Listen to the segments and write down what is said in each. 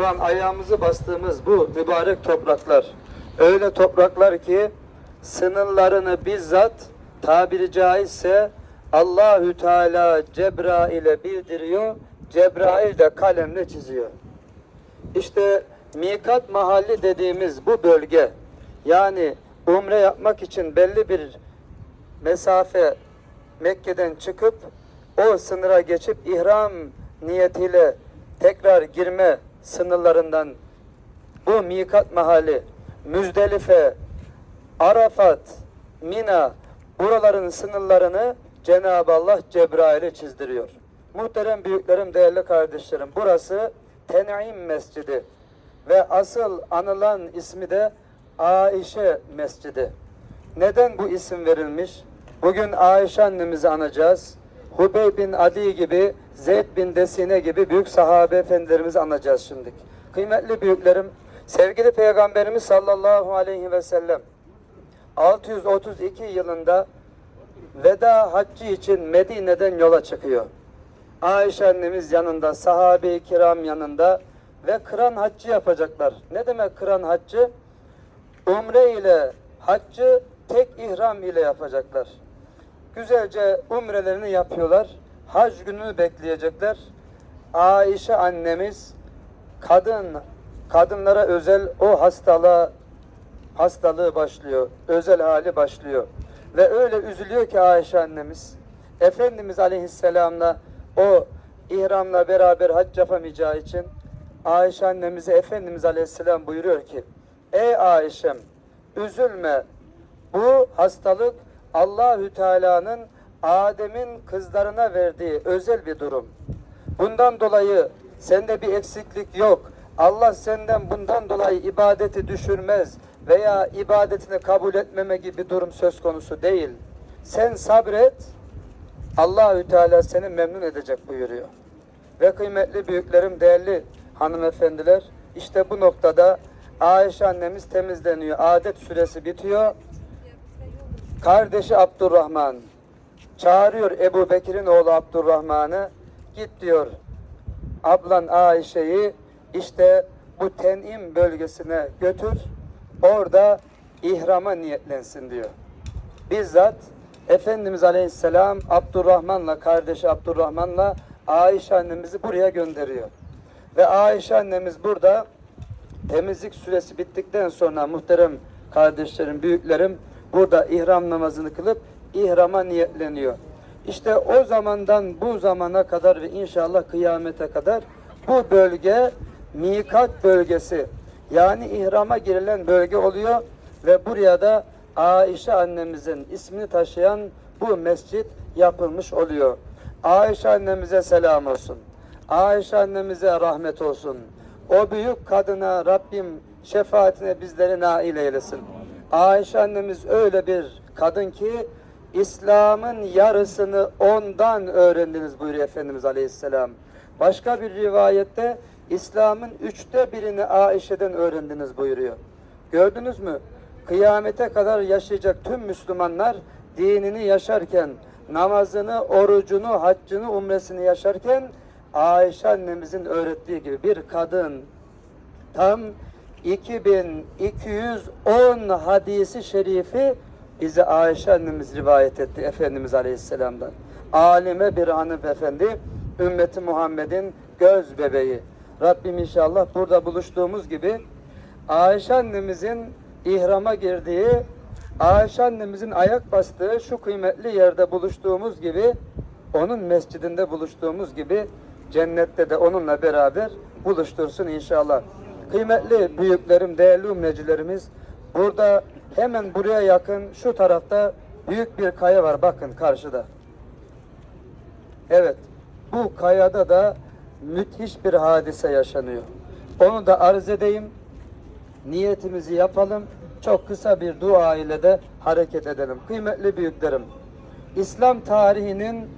şu an ayağımızı bastığımız bu mübarek topraklar öyle topraklar ki sınırlarını bizzat tabiri caizse Allahü Teala Cebrail'e bildiriyor. Cebrail de kalemle çiziyor. İşte mikat mahalli dediğimiz bu bölge yani umre yapmak için belli bir mesafe Mekke'den çıkıp o sınıra geçip ihram niyetiyle tekrar girme sınırlarından bu mikat mahalli Müzdelife, Arafat, Mina buraların sınırlarını Cenab-ı Allah Cebrail'e çizdiriyor. Muhterem büyüklerim, değerli kardeşlerim, burası Ten'im Mescidi ve asıl anılan ismi de Aişe Mescidi. Neden bu isim verilmiş? Bugün Ayşe annemizi anacağız. Hubey bin Adi gibi, Zeyd bin Desine gibi büyük sahabe efendilerimizi anacağız şimdi. Kıymetli büyüklerim, sevgili Peygamberimiz sallallahu aleyhi ve sellem 632 yılında veda haccı için Medine'den yola çıkıyor. Ayşe annemiz yanında, sahabe-i kiram yanında ve kıran haccı yapacaklar. Ne demek kıran haccı? Umre ile haccı tek ihram ile yapacaklar. Güzelce umrelerini yapıyorlar. Hac gününü bekleyecekler. Ayşe annemiz kadın kadınlara özel o hastalığa hastalığı başlıyor. Özel hali başlıyor. Ve öyle üzülüyor ki Ayşe annemiz Efendimiz Aleyhisselam'la o ihramla beraber hac yapamayacağı için Ayşe annemize Efendimiz Aleyhisselam buyuruyor ki Ey Ayşem üzülme bu hastalık Allahü Teala'nın Adem'in kızlarına verdiği özel bir durum. Bundan dolayı sende bir eksiklik yok. Allah senden bundan dolayı ibadeti düşürmez veya ibadetini kabul etmeme gibi durum söz konusu değil. Sen sabret. Allahü Teala seni memnun edecek buyuruyor. Ve kıymetli büyüklerim, değerli hanımefendiler, işte bu noktada Ayşe annemiz temizleniyor. Adet süresi bitiyor. Kardeşi Abdurrahman çağırıyor Ebu Bekir'in oğlu Abdurrahman'ı. Git diyor. Ablan Ayşe'yi işte bu Ten'im bölgesine götür. Orada ihrama niyetlensin diyor. Bizzat Efendimiz Aleyhisselam Abdurrahman'la kardeşi Abdurrahman'la Ayşe annemizi buraya gönderiyor. Ve Ayşe annemiz burada temizlik süresi bittikten sonra muhterem kardeşlerim, büyüklerim burada ihram namazını kılıp ihrama niyetleniyor. İşte o zamandan bu zamana kadar ve inşallah kıyamete kadar bu bölge mikat bölgesi yani ihrama girilen bölge oluyor ve buraya da Ayşe annemizin ismini taşıyan bu mescit yapılmış oluyor. Ayşe annemize selam olsun. Ayşe annemize rahmet olsun. O büyük kadına Rabbim şefaatine bizleri nail eylesin. Ayşe annemiz öyle bir kadın ki İslam'ın yarısını ondan öğrendiniz buyuruyor Efendimiz Aleyhisselam. Başka bir rivayette İslam'ın üçte birini Ayşe'den öğrendiniz buyuruyor. Gördünüz mü? Kıyamete kadar yaşayacak tüm Müslümanlar dinini yaşarken, namazını, orucunu, haccını, umresini yaşarken Ayşe annemizin öğrettiği gibi bir kadın tam 2210 hadisi şerifi bize Ayşe annemiz rivayet etti Efendimiz Aleyhisselam'dan. Alime bir hanımefendi, ümmeti Muhammed'in göz bebeği. Rabbim inşallah burada buluştuğumuz gibi Ayşe annemizin ihrama girdiği, Ayşe annemizin ayak bastığı şu kıymetli yerde buluştuğumuz gibi, onun mescidinde buluştuğumuz gibi cennette de onunla beraber buluştursun inşallah. Kıymetli büyüklerim, değerli ümmecilerimiz, burada hemen buraya yakın şu tarafta büyük bir kaya var bakın karşıda. Evet, bu kayada da müthiş bir hadise yaşanıyor. Onu da arz edeyim. Niyetimizi yapalım. Çok kısa bir dua ile de hareket edelim. Kıymetli büyüklerim, İslam tarihinin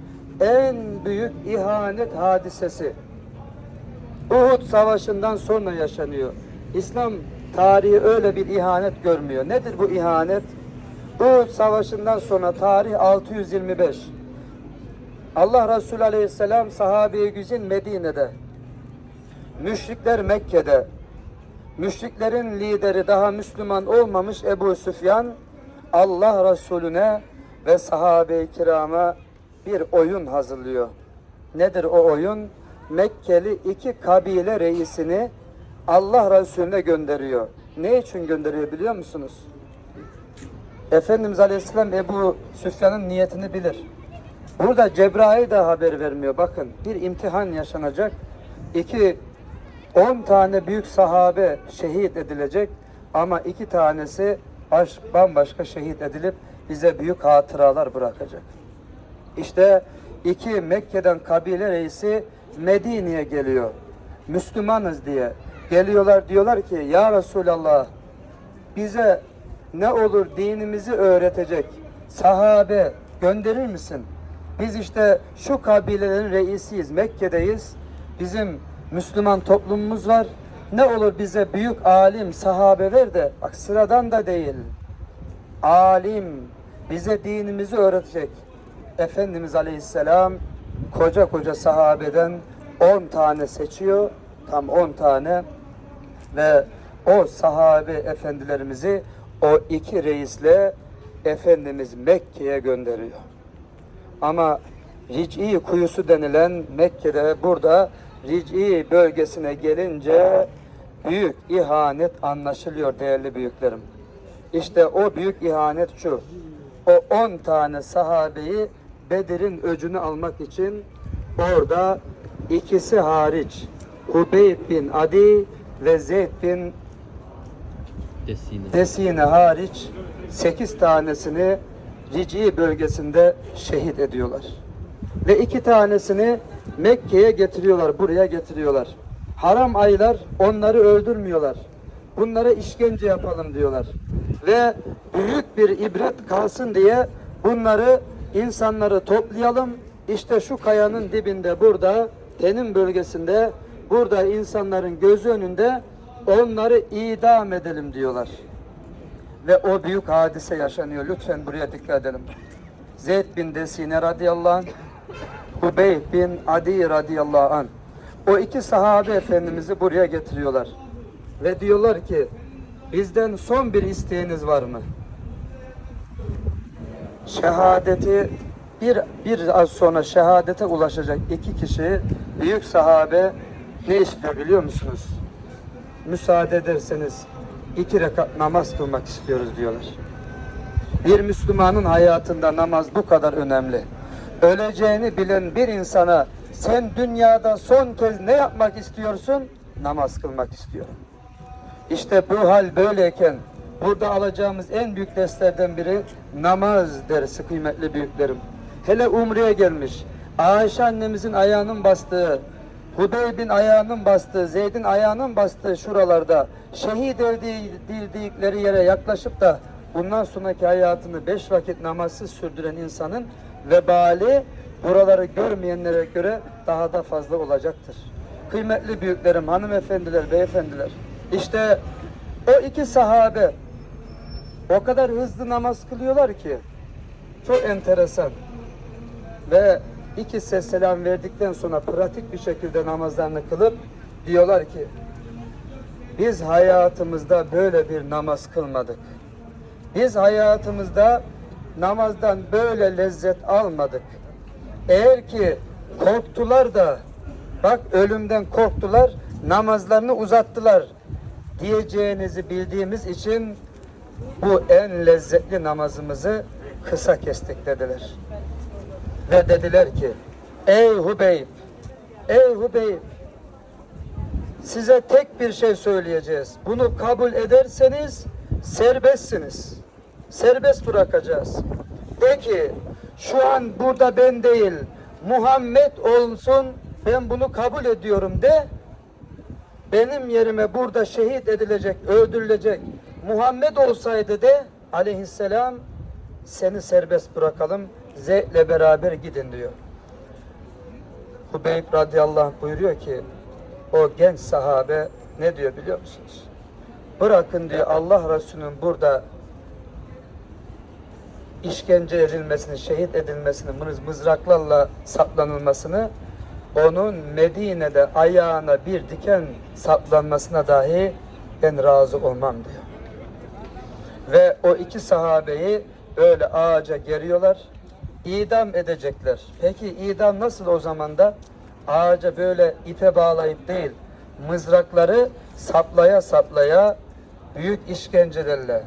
en büyük ihanet hadisesi Uhud Savaşı'ndan sonra yaşanıyor. İslam tarihi öyle bir ihanet görmüyor. Nedir bu ihanet? Uhud Savaşı'ndan sonra tarih 625. Allah Resulü Aleyhisselam sahabe-i güzin Medine'de Müşrikler Mekke'de. Müşriklerin lideri daha Müslüman olmamış Ebu Süfyan Allah Resulüne ve sahabe-i kirama bir oyun hazırlıyor. Nedir o oyun? Mekkeli iki kabile reisini Allah Resulüne gönderiyor. Ne için gönderiyor biliyor musunuz? Efendimiz Aleyhisselam Ebu Süfyan'ın niyetini bilir. Burada Cebrail de haber vermiyor. Bakın bir imtihan yaşanacak. İki, on tane büyük sahabe şehit edilecek. Ama iki tanesi baş, bambaşka şehit edilip bize büyük hatıralar bırakacak. İşte iki Mekke'den kabile reisi Medine'ye geliyor. Müslümanız diye. Geliyorlar diyorlar ki ya Resulallah bize ne olur dinimizi öğretecek sahabe gönderir misin? Biz işte şu kabilelerin reisiyiz, Mekke'deyiz. Bizim Müslüman toplumumuz var. Ne olur bize büyük alim, sahabe ver de, bak sıradan da değil. Alim, bize dinimizi öğretecek. Efendimiz Aleyhisselam koca koca sahabeden 10 tane seçiyor, tam 10 tane ve o sahabe efendilerimizi o iki reisle Efendimiz Mekke'ye gönderiyor. Ama Ric'i kuyusu denilen Mekke'de burada Ric'i bölgesine gelince büyük ihanet anlaşılıyor değerli büyüklerim. İşte o büyük ihanet şu. O 10 tane sahabeyi Bedir'in öcünü almak için orada ikisi hariç Hubeyb bin Adi ve Zeyd bin Desine. Desine hariç 8 tanesini Ric'i bölgesinde şehit ediyorlar. Ve iki tanesini Mekke'ye getiriyorlar, buraya getiriyorlar. Haram aylar onları öldürmüyorlar. Bunlara işkence yapalım diyorlar. Ve büyük bir ibret kalsın diye bunları insanları toplayalım. İşte şu kayanın dibinde burada Tenim bölgesinde burada insanların gözü önünde onları idam edelim diyorlar. Ve o büyük hadise yaşanıyor. Lütfen buraya dikkat edelim. Zeyd bin Desine radıyallahu anh, Hubeyb bin Adi radıyallahu anh. O iki sahabe efendimizi buraya getiriyorlar. Ve diyorlar ki bizden son bir isteğiniz var mı? Şehadeti bir, bir az sonra şehadete ulaşacak iki kişi büyük sahabe ne istiyor biliyor musunuz? Müsaade ederseniz iki rekat namaz kılmak istiyoruz diyorlar. Bir Müslümanın hayatında namaz bu kadar önemli. Öleceğini bilen bir insana sen dünyada son kez ne yapmak istiyorsun? Namaz kılmak istiyorum. İşte bu hal böyleyken burada alacağımız en büyük derslerden biri namaz dersi kıymetli büyüklerim. Hele umreye gelmiş. Ayşe annemizin ayağının bastığı, Hubeyb'in ayağının bastığı, Zeyd'in ayağının bastığı şuralarda şehit edildikleri yere yaklaşıp da bundan sonraki hayatını beş vakit namazsız sürdüren insanın vebali buraları görmeyenlere göre daha da fazla olacaktır. Kıymetli büyüklerim, hanımefendiler, beyefendiler. İşte o iki sahabe o kadar hızlı namaz kılıyorlar ki çok enteresan. Ve ikisi selam verdikten sonra pratik bir şekilde namazlarını kılıp diyorlar ki biz hayatımızda böyle bir namaz kılmadık. Biz hayatımızda namazdan böyle lezzet almadık. Eğer ki korktular da bak ölümden korktular namazlarını uzattılar diyeceğinizi bildiğimiz için bu en lezzetli namazımızı kısa kestik dediler. Ve dediler ki ey Hubeyb ey Hubeyb size tek bir şey söyleyeceğiz. Bunu kabul ederseniz serbestsiniz. Serbest bırakacağız. De ki şu an burada ben değil Muhammed olsun ben bunu kabul ediyorum de benim yerime burada şehit edilecek, öldürülecek Muhammed olsaydı de aleyhisselam seni serbest bırakalım Zeyd'le beraber gidin diyor. Hubeyb radıyallahu anh buyuruyor ki o genç sahabe ne diyor biliyor musunuz? Bırakın diyor Allah Resulü'nün burada işkence edilmesini, şehit edilmesini, mız- mızraklarla saplanılmasını onun Medine'de ayağına bir diken saplanmasına dahi ben razı olmam diyor. Ve o iki sahabeyi öyle ağaca geriyorlar. idam edecekler. Peki idam nasıl o zaman da? Ağaca böyle ipe bağlayıp değil, mızrakları saplaya saplaya büyük işkencelerle.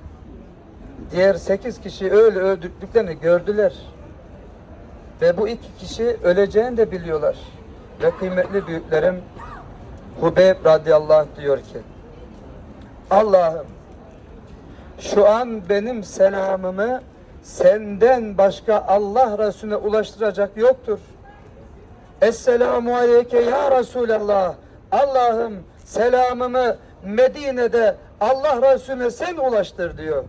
Diğer sekiz kişi öyle öldürdüklerini gördüler. Ve bu iki kişi öleceğini de biliyorlar. Ve kıymetli büyüklerim Hubeyb radıyallahu anh diyor ki Allah'ım şu an benim selamımı senden başka Allah Resulüne ulaştıracak yoktur. Esselamu aleyke ya Resulallah. Allah'ım selamımı Medine'de Allah Resulüne sen ulaştır diyor.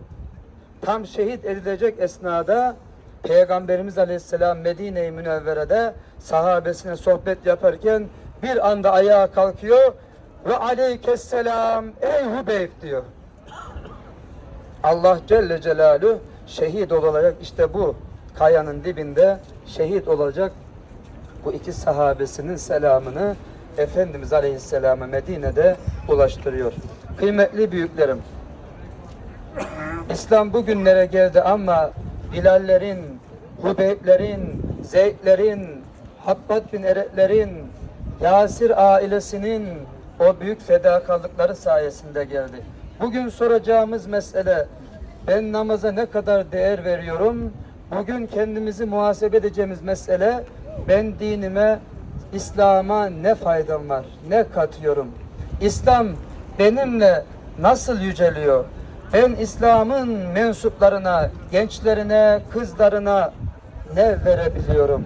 Tam şehit edilecek esnada Peygamberimiz Aleyhisselam Medine-i Münevvere'de sahabesine sohbet yaparken bir anda ayağa kalkıyor ve aleykesselam ey Hubeyb diyor. Allah Celle Celaluhu şehit olacak işte bu kayanın dibinde şehit olacak bu iki sahabesinin selamını Efendimiz Aleyhisselam'a Medine'de ulaştırıyor. Kıymetli büyüklerim, İslam bugünlere geldi ama Bilallerin, Hubeyblerin, Zeydlerin, Habbat bin Eretlerin, Yasir ailesinin o büyük fedakarlıkları sayesinde geldi. Bugün soracağımız mesele ben namaza ne kadar değer veriyorum? Bugün kendimizi muhasebe edeceğimiz mesele ben dinime, İslam'a ne faydam var? Ne katıyorum? İslam benimle nasıl yüceliyor? Ben İslam'ın mensuplarına, gençlerine, kızlarına ne verebiliyorum?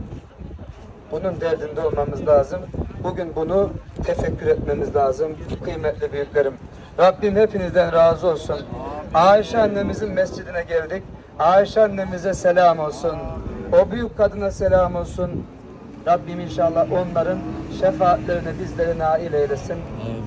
Bunun derdinde olmamız lazım. Bugün bunu tefekkür etmemiz lazım. Kıymetli büyüklerim. Rabbim hepinizden razı olsun. Ayşe annemizin mescidine geldik. Ayşe annemize selam olsun. O büyük kadına selam olsun. Rabbim inşallah onların şefaatlerine bizlere nail eylesin.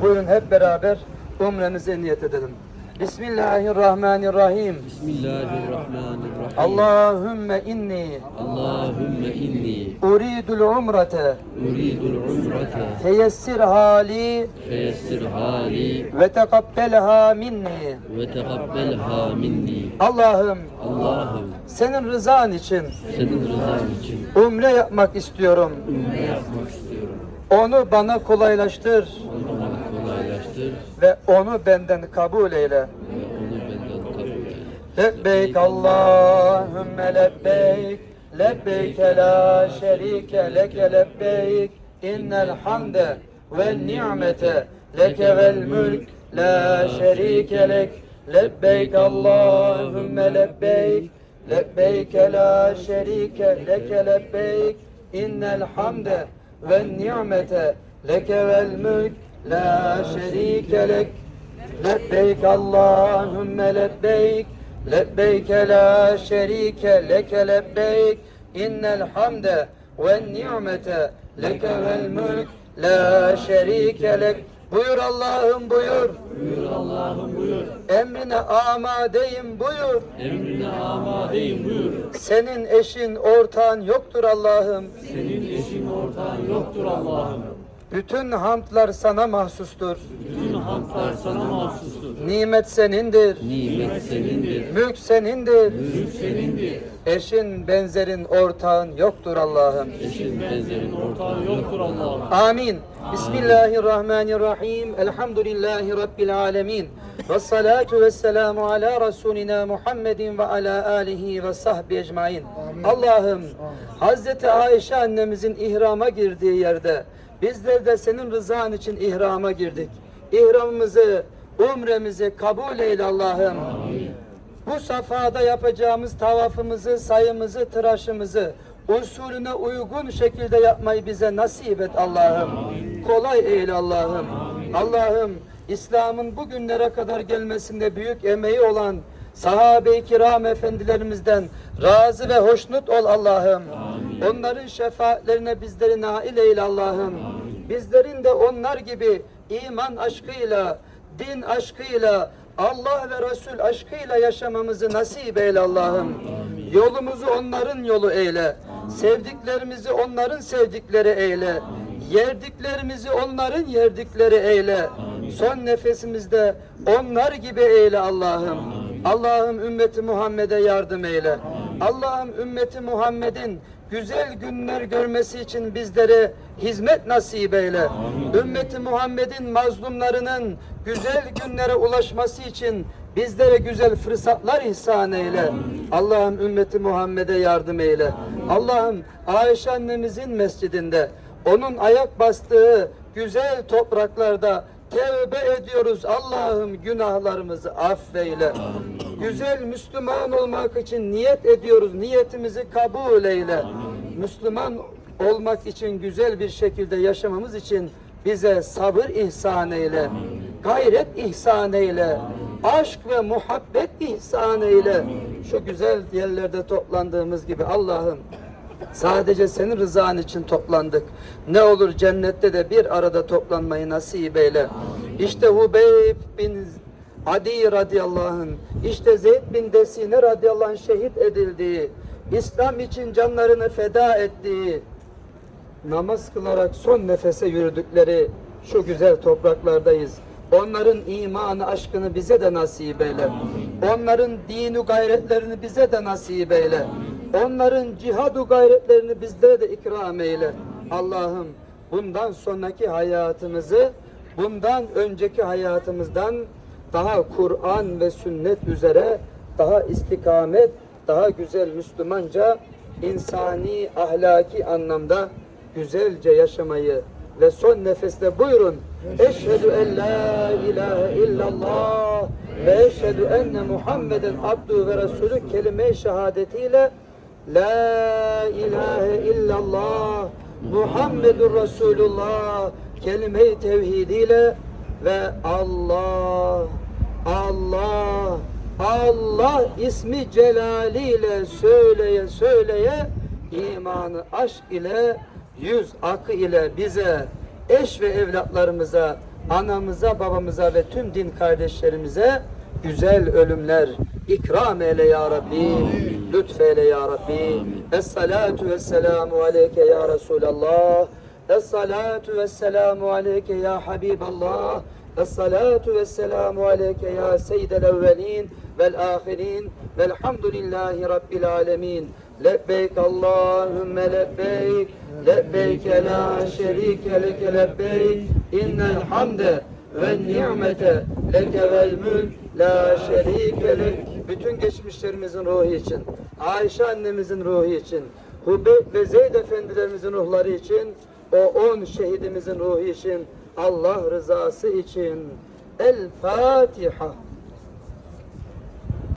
Buyurun hep beraber umremize niyet edelim. Bismillahirrahmanirrahim. Bismillahirrahmanirrahim. Allahümme inni Allahümme inni uridul umrete uridul umrete feyessir hali feyessir hali ve tekabbelha minni. ve tekabbelha minni. Allah'ım Allah'ım senin rızan için senin rızan için umre yapmak istiyorum. umre yapmak istiyorum. Onu bana kolaylaştır Onu ve onu benden kabul eyle. Lebbeyk Allahümme lebbeyk Lebbeyk la şerike leke lebbeyk. İnnel hamde ve ni'mete leke vel mülk La şerike lek. Lebbeyk Allahümme lebbeyk şerike leke lebbeyk. İnnel hamde ve ni'mete leke vel mülk la şerike lek lebbeyk Allahümme lebbeyk lebbeyke la şerike leke lebbeyk innel hamde ve ni'mete leke vel mülk la şerike lek Buyur Allah'ım buyur. Buyur Allah'ım buyur. Emrine amadeyim buyur. Emrine amadeyim buyur. Senin eşin ortağın yoktur Allah'ım. Senin eşin ortağın yoktur Allah'ım. Bütün hamdlar sana mahsustur. Bütün hamdlar sana mahsustur. Nimet senindir. Nimet senindir. Mülk senindir. Mülk senindir. Eşin benzerin ortağın yoktur Allah'ım. Eşin benzerin ortağın yoktur Allah'ım. Amin. Bismillahirrahmanirrahim. Elhamdülillahi Rabbil alemin. Ve salatu ve selamu ala Resulina Muhammedin ve ala alihi ve sahbi ecmain. Allah'ım Hazreti Ayşe annemizin ihrama girdiği yerde bizler de senin rızan için ihrama girdik. İhramımızı, umremizi kabul eyle Allah'ım. Bu safhada yapacağımız tavafımızı, sayımızı, tıraşımızı usulüne uygun şekilde yapmayı bize nasip et Allah'ım. Kolay eyle Allah'ım. Allah'ım İslam'ın bugünlere kadar gelmesinde büyük emeği olan sahabe-i kiram efendilerimizden razı ve hoşnut ol Allah'ım. Onların şefaatlerine bizleri nail eyle Allah'ım. Bizlerin de onlar gibi iman aşkıyla, din aşkıyla, Allah ve Resul aşkıyla yaşamamızı nasip eyle Allah'ım. Yolumuzu onların yolu eyle. Sevdiklerimizi onların sevdikleri eyle. Yerdiklerimizi onların yerdikleri eyle. Son nefesimizde onlar gibi eyle Allah'ım. Allah'ım ümmeti Muhammed'e yardım eyle. Allah'ım ümmeti Muhammed'in güzel günler görmesi için bizlere hizmet nasip eyle. Ümmeti Muhammed'in mazlumlarının güzel günlere ulaşması için bizlere güzel fırsatlar ihsan eyle. Allah'ım ümmeti Muhammed'e yardım eyle. Allah'ım Ayşe annemizin mescidinde onun ayak bastığı güzel topraklarda tevbe ediyoruz. Allah'ım günahlarımızı affeyle. Güzel Müslüman olmak için niyet ediyoruz. Niyetimizi kabul eyle. Müslüman olmak için güzel bir şekilde yaşamamız için bize sabır ihsan eyle. Gayret ihsan eyle. Aşk ve muhabbet ihsan eyle. Şu güzel yerlerde toplandığımız gibi Allah'ım Sadece senin rızan için toplandık. Ne olur cennette de bir arada toplanmayı nasip eyle. İşte Hubeyb bin Adi radıyallahu anh, işte Zeyd bin Desine radıyallahu anh şehit edildiği, İslam için canlarını feda ettiği, namaz kılarak son nefese yürüdükleri şu güzel topraklardayız. Onların imanı, aşkını bize de nasip eyle. Onların dini gayretlerini bize de nasip eyle. Onların cihadu gayretlerini bizlere de ikram eyle. Allah'ım bundan sonraki hayatımızı bundan önceki hayatımızdan daha Kur'an ve sünnet üzere daha istikamet, daha güzel Müslümanca, insani, ahlaki anlamda güzelce yaşamayı ve son nefeste buyurun. Eşhedü en la ilahe illallah ve eşhedü enne Muhammeden abdu ve resulü kelime-i şehadetiyle La ilahe illallah Muhammedur Resulullah kelime-i tevhidiyle ve Allah Allah Allah ismi celaliyle söyleye söyleye imanı aşk ile yüz akı ile bize eş ve evlatlarımıza anamıza babamıza ve tüm din kardeşlerimize güzel ölümler ikram eyle ya Rabbi lütfeyle ya Rabbi. Es-salatu vesselamu aleyke ya Resulallah. Es-salatu vesselamu aleyke ya Habiballah. Es-salatu vesselamu aleyke ya seyyidel evvelin vel ahirin velhamdülillahi rabbil alemin. Lebbeyk Allahümme lebbeyk. Lebbeyke la şerike leke lebbeyk. İnnel hamde ve ni'mete leke vel mülk. La şerike bütün geçmişlerimizin ruhu için Ayşe annemizin ruhu için Hubeyb ve Zeyd efendilerimizin ruhları için o on şehidimizin ruhu için Allah rızası için. El Fatiha